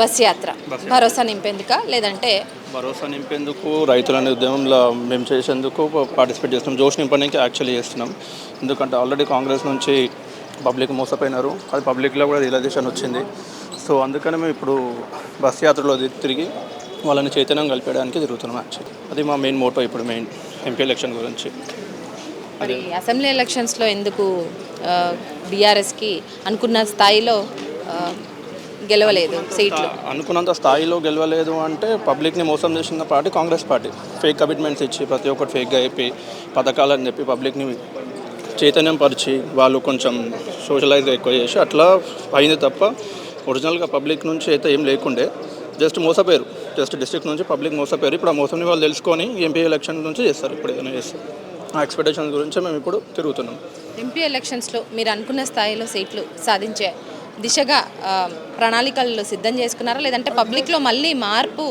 Bus యాత్ర. భరోసా నింపేందుక? లేదంటే భరోసా నింపేందుకు రైతులనే ఉద్యమంలో మేము చేసేందుకు పార్టిసిపేట్ చేస్తున్నాం. జోష్ నింపడానికి యాక్చువల్లీ చేస్తున్నాం. ఎందుకంటే ఆల్రెడీ కాంగ్రెస్ నుంచి పబ్లిక్ మోసపోయినారు. అది పబ్లిక్లో కూడా రిలైజేషన్ వచ్చింది. సో అందుకని మేము ఇప్పుడు బస్ యాత్రలో తిరిగి వాళ్ళని చైతన్యం కలిపేయడానికి తిరుగుతున్నాం యాక్చువల్లీ. అది మా మెయిన్ మోటో ఇప్పుడు మెయిన్ ఎంపీ ఎలక్షన్ గురించి. మరి అసెంబ్లీ ఎలక్షన్స్లో ఎందుకు బీఆర్ఎస్కి అనుకున్న స్థాయిలో గెలవలేదు సీట్లు. అనుకున్నంత స్థాయిలో గెలవలేదు అంటే పబ్లిక్ని మోసం చేసిన party Congress party. Fake commitments ఇచ్చి ప్రతి ఒక్కటి ఫేక్గా అయిపోయి పథకాలని చెప్పి పబ్లిక్ని చైతన్యం పరిచి వాళ్ళు కొంచెం సోషలైజ్ ఎక్కువ చేసి అట్లా అయింది తప్ప ఒరిజినల్గా పబ్లిక్ నుంచి అయితే ఏం లేకుండే. జస్ట్ మోసపోయారు. జస్ట్ డిస్ట్రిక్ట్ నుంచి పబ్లిక్ మోసపోయారు. ఇప్పుడు ఆ మోసంని వాళ్ళు తెలుసుకొని ఎంపీ ఎలక్షన్ నుంచి చేస్తారు. ఇప్పుడు ఏదైనా చేస్తారు. ఆ ఎక్స్పెక్టేషన్స్ గురించి మేము ఇప్పుడు తిరుగుతున్నాం. ఎంపీ ఎలక్షన్స్లో మీరు అనుకున్న స్థాయిలో సీట్లు సాధించే దిశగా ప్రణాళికలు సిద్ధం చేసుకున్నారా? లేదంటే పబ్లిక్లో మళ్ళీ మార్పు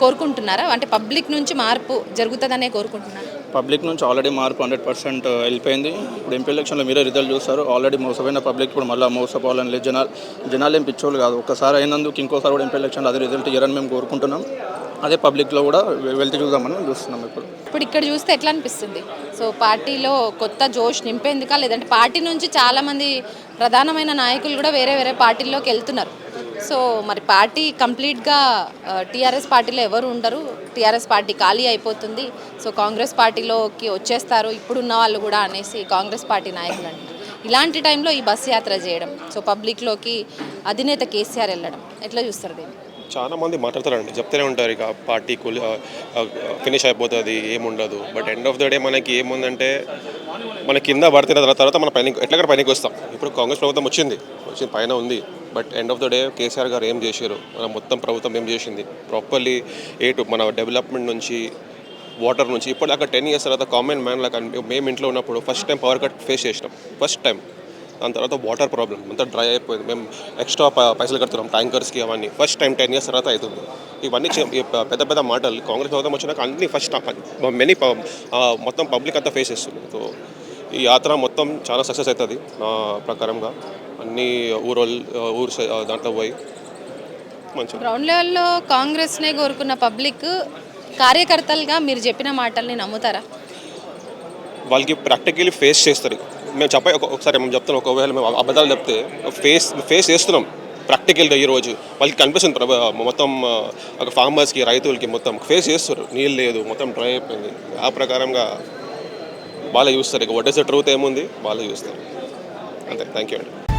కోరుకుంటున్నారా? అంటే పబ్లిక్ నుంచి మార్పు జరుగుతుందనే కోరుకుంటున్నారా? పబ్లిక్ నుంచి ఆల్రెడీ మార్పు హండ్రెడ్ పర్సెంట్ వెళ్ళిపోయింది. ఇప్పుడు ఎంపీ ఎలక్షన్లో మీరే రిజల్ట్ చూస్తారు. ఆల్రెడీ మోసపోయిన పబ్లిక్ ఇప్పుడు మళ్ళీ మోసపోవాలని లేదు. జనాలు జనాలు ఏం పిచ్చోళ్ళు కాదు. ఒకసారి అయినందుకు ఇంకోసారి కూడా ఎంపీ ఎలక్షన్లో అదే రిజల్ట్ ఇయ్యారని మేము కోరుకుంటున్నాం. అదే పబ్లిక్లో కూడా వె- వెళ్తే చూద్దామని చూస్తున్నాం ఇప్పుడు. ఇప్పుడు ఇక్కడ చూస్తే ఎట్లా అనిపిస్తుంది? సో పార్టీలో కొత్త జోష్ నింపేందుకా? లేదంటే పార్టీ నుంచి చాలామంది ప్రధానమైన నాయకులు కూడా వేరే వేరే పార్టీల్లోకి వెళ్తున్నారు. సో మరి పార్టీ కంప్లీట్గా టీఆర్ఎస్ పార్టీలో ఎవరు ఉండరు. టీఆర్ఎస్ పార్టీ ఖాళీ అయిపోతుంది. సో కాంగ్రెస్ పార్టీలోకి వచ్చేస్తారు. ఇప్పుడున్న వాళ్ళు కూడా అనేసి కాంగ్రెస్ పార్టీ నాయకులు అంటారు ఇలాంటి టైంలో ఈ బస్ యాత్ర చేయడం సో పబ్లిక్లోకి అధినేత కేసీఆర్ వెళ్ళడం ఎట్లా చూస్తారు దీన్ని? చాలా మంది మాట్లాడతారండి. చెప్తూనే ఉంటారు ఇక పార్టీ కూలి ఫినిష్ అయిపోతుంది ఏముండదు. But end of the day మనకి ఏముందంటే మన కింద పడితే తర్వాత మన పైన ఎట్లా పైనకి వస్తాం. ఇప్పుడు కాంగ్రెస్ ప్రభుత్వం వచ్చింది వచ్చింది పైన ఉంది. But end of the day KCR garu ఏం చేశారు? మన మొత్తం ప్రభుత్వం ఏం చేసింది? ప్రాపర్లీ ఏటు మన డెవలప్మెంట్ నుంచి వాటర్ నుంచి ఇప్పటిదాకా టెన్ ఇయర్స్ తర్వాత కామన్ మ్యాన్ లాగా మేము ఇంట్లో ఉన్నప్పుడు first time power cut face చేసినాం. First time. దాని తర్వాత వాటర్ ప్రాబ్లం అంతా డ్రై అయిపోయింది. మేము ఎక్స్ట్రా పైసలు కడుతున్నాం ట్యాంకర్స్కి అవన్నీ. ఫస్ట్ టైం టెన్ ఇయర్స్ తర్వాత అవుతుంది ఇవన్నీ పెద్ద పెద్ద మాటలు. కాంగ్రెస్ ప్రభుత్వం వచ్చినాక అన్ని ఫస్ట్ మెనీ మొత్తం పబ్లిక్ అంతా ఫేస్ చేస్తుంది. సో ఈ యాత్ర మొత్తం చాలా సక్సెస్ అవుతుంది నా ప్రకారంగా. అన్ని ఊరు ఊరు సై- దాంట్లో పోయి గ్రౌండ్ లెవెల్లో కాంగ్రెస్నే కోరుకున్న పబ్లిక్ కార్యకర్తలుగా మీరు చెప్పిన మాటల్ని నమ్ముతారా? వాళ్ళకి ప్రాక్టికల్లీ ఫేస్ చేస్తారు. మేము చెప్పే ఒకసారి మేము చెప్తాం ఒకవేళ మేము అబద్ధాలు చెప్తే ఫేస్ ఫేస్ చేస్తున్నాం. ప్రాక్టికల్గా ఈ రోజు. వాళ్ళకి కనిపిస్తుంది ప్రభ- మొత్తం ఒక ఫార్మర్స్కి రైతులకి మొత్తం ఫేస్ చేస్తారు నీళ్ళు లేదు మొత్తం డ్రై అయిపోయింది. ఆ ప్రకారంగా వాళ్ళే చూస్తారు. ఇక వాట్ ఇస్ ద ట్రూత్ ఏముంది? వాళ్ళే చూస్తారు. అంతే. థ్యాంక్ యూ అండి.